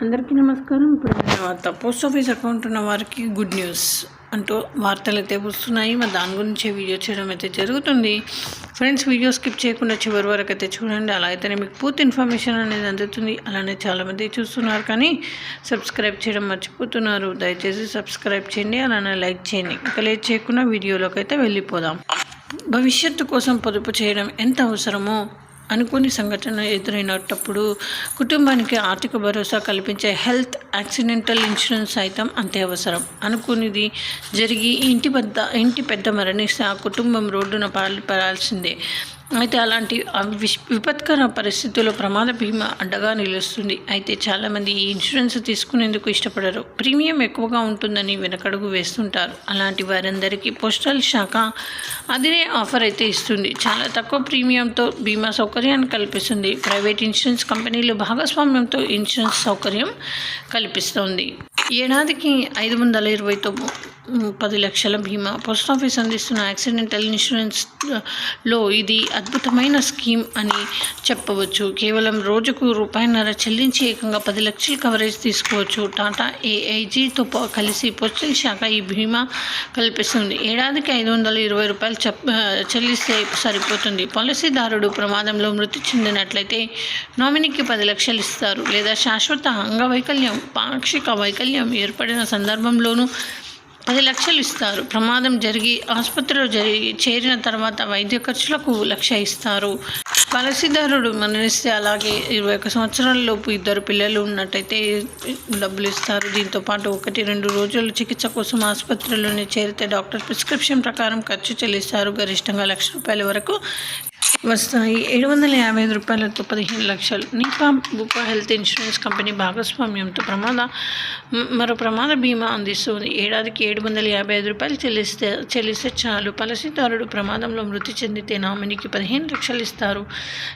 అందరికీ నమస్కారం. ఇప్పుడు వార్త పోస్ట్ ఆఫీస్ అకౌంట్ ఉన్న వారికి గుడ్ న్యూస్ అంటూ వార్తలు అయితే వస్తున్నాయి. మరి దాని గురించి వీడియో చేయడం అయితే జరుగుతుంది. ఫ్రెండ్స్ వీడియో స్కిప్ చేయకుండా చివరి వరకు అయితే చూడండి. అలా అయితేనే మీకు పూర్తి ఇన్ఫర్మేషన్ అనేది అందుతుంది. అలానే చాలామంది చూస్తున్నారు కానీ సబ్స్క్రైబ్ చేయడం మర్చిపోతున్నారు. దయచేసి సబ్స్క్రైబ్ చేయండి అలానే లైక్ చేయండి. ఇక లేట్ చేయకుండా వీడియోలోకి అయితే వెళ్ళిపోదాం. భవిష్యత్తు కోసం పొదుపు చేయడం ఎంత అవసరమో అనుకోని సంఘటన ఎదురైనప్పుడు కుటుంబానికి ఆర్థిక భరోసా కల్పించే హెల్త్ యాక్సిడెంటల్ ఇన్సూరెన్స్ సైతం అంతే అవసరం. అనుకునేది జరిగి ఇంటి పెద్ద ఇంటి పెద్ద మరణిస్తే ఆ కుటుంబం రోడ్డున పడాల్సిందే అయితే అలాంటి విపత్కర పరిస్థితుల్లో ప్రమాద బీమా అడ్డగా నిలుస్తుంది. అయితే చాలామంది ఈ ఇన్సూరెన్స్ తీసుకునేందుకు ఇష్టపడరు. ప్రీమియం ఎక్కువగా ఉంటుందని వెనకడుగు వేస్తుంటారు. అలాంటి వారందరికీ పోస్టల్ శాఖ అదినే ఆఫర్ అయితే ఇస్తుంది. చాలా తక్కువ ప్రీమియంతో బీమా సౌకర్యాన్ని కల్పిస్తుంది. ప్రైవేట్ ఇన్సూరెన్స్ కంపెనీలు భాగస్వామ్యంతో ఇన్సూరెన్స్ సౌకర్యం కల్పిస్తుంది. ఏడాదికి ఐదు వందల ఇరవైతో పది లక్షల బీమా. పోస్ట్ ఆఫీస్ అందిస్తున్న యాక్సిడెంటల్ ఇన్సూరెన్స్లో ఇది అద్భుతమైన స్కీమ్ అని చెప్పవచ్చు. కేవలం రోజుకు రూపాయిన్నర చెల్లించి ఏకంగా పది లక్షల కవరేజ్ తీసుకోవచ్చు. టాటా ఏఐజీతో కలిసి పోస్టల్ శాఖ ఈ బీమా కల్పిస్తుంది. ఏడాదికి ఐదు వందల ఇరవై రూపాయలు చెల్లిస్తే సరిపోతుంది. పాలసీదారుడు ప్రమాదంలో మృతి చెందినట్లయితే నామినీకి పది లక్షలు ఇస్తారు. లేదా శాశ్వత అంగవైకల్యం పాక్షిక వైకల్యం ఏర్పడిన సందర్భంలోనూ పది లక్షలు ఇస్తారు. ప్రమాదం జరిగి ఆసుపత్రిలో జరిగి చేరిన తర్వాత వైద్య ఖర్చులకు లక్ష ఇస్తారు. పాలసీదారుడు మరణిస్తే అలాగే ఇరవై ఒక సంవత్సరాలలోపు ఇద్దరు పిల్లలు ఉన్నట్టయితే డబ్బులు ఇస్తారు. దీంతో పాటు ఒకటి రెండు రోజులు చికిత్స కోసం ఆసుపత్రిలోనే చేరితే డాక్టర్ ప్రిస్క్రిప్షన్ ప్రకారం ఖర్చు చెల్లిస్తారు. గరిష్టంగా లక్ష రూపాయల వరకు వస్తాయి. ఏడు వందల యాభై ఐదు రూపాయలతో పదిహేను లక్షలు. Niva Bupa health insurance company భాగస్వామ్యంతో ప్రమాద మరో ప్రమాద బీమా అందిస్తుంది. ఏడాదికి ఏడు వందల యాభై ఐదు రూపాయలు చెల్లిస్తే చెల్లిస్తే చాలు. పాలసీదారుడు ప్రమాదంలో మృతి చెందితే నామినీకి పదిహేను లక్షలు ఇస్తారు.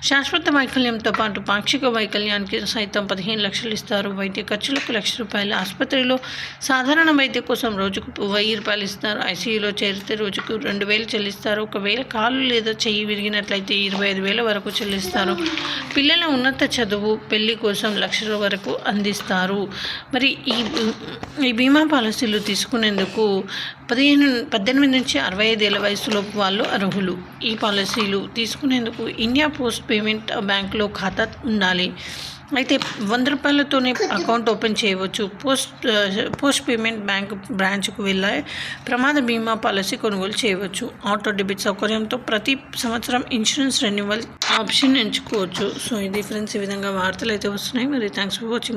శాశ్వత వైకల్యంతో పాటు పాక్షిక వైకల్యానికి సైతం పదిహేను లక్షలు ఇస్తారు. వైద్య ఖర్చులకు లక్ష రూపాయలు ఆసుపత్రిలో సాధారణ వైద్య కోసం రోజుకు వెయ్యి రూపాయలు ఇస్తారు. ఐసీయూలో చేరితే రోజుకు రెండు వేలు చెల్లిస్తారు. ఒకవేళ కాలు లేదా చెయ్యి విరిగినట్లయితే ఇరవై ఐదు వేల వరకు చెల్లిస్తారు. పిల్లల ఉన్నత చదువు పెళ్ళి కోసం లక్షల వరకు అందిస్తారు. మరి ఈ ఈ బీమా పాలసీలు తీసుకునేందుకు పదిహేను పద్దెనిమిది నుంచి అరవై ఐదేళ్ళ వయసులోపు వాళ్ళు అర్హులు. ఈ పాలసీలు తీసుకునేందుకు ఇండియా పోస్ట్ పేమెంట్ బ్యాంకులో ఖాతా ఉండాలి. అయితే వంద రూపాయలతోనే అకౌంట్ ఓపెన్ చేయవచ్చు. పోస్ట్ పోస్ట్ పేమెంట్ బ్యాంక్ బ్రాంచ్కు వెళ్ళే ప్రమాద బీమా పాలసీ కొనుగోలు చేయవచ్చు. ఆటో డెబిట్ సౌకర్యంతో ప్రతి సంవత్సరం ఇన్సూరెన్స్ రెన్యువల్ ఆప్షన్ ఎంచుకోవచ్చు. సో ఇది ఫ్రెండ్స్ ఈ విధంగా వార్తలు అయితే వస్తున్నాయి. మరి థ్యాంక్స్ ఫర్ వాచింగ్.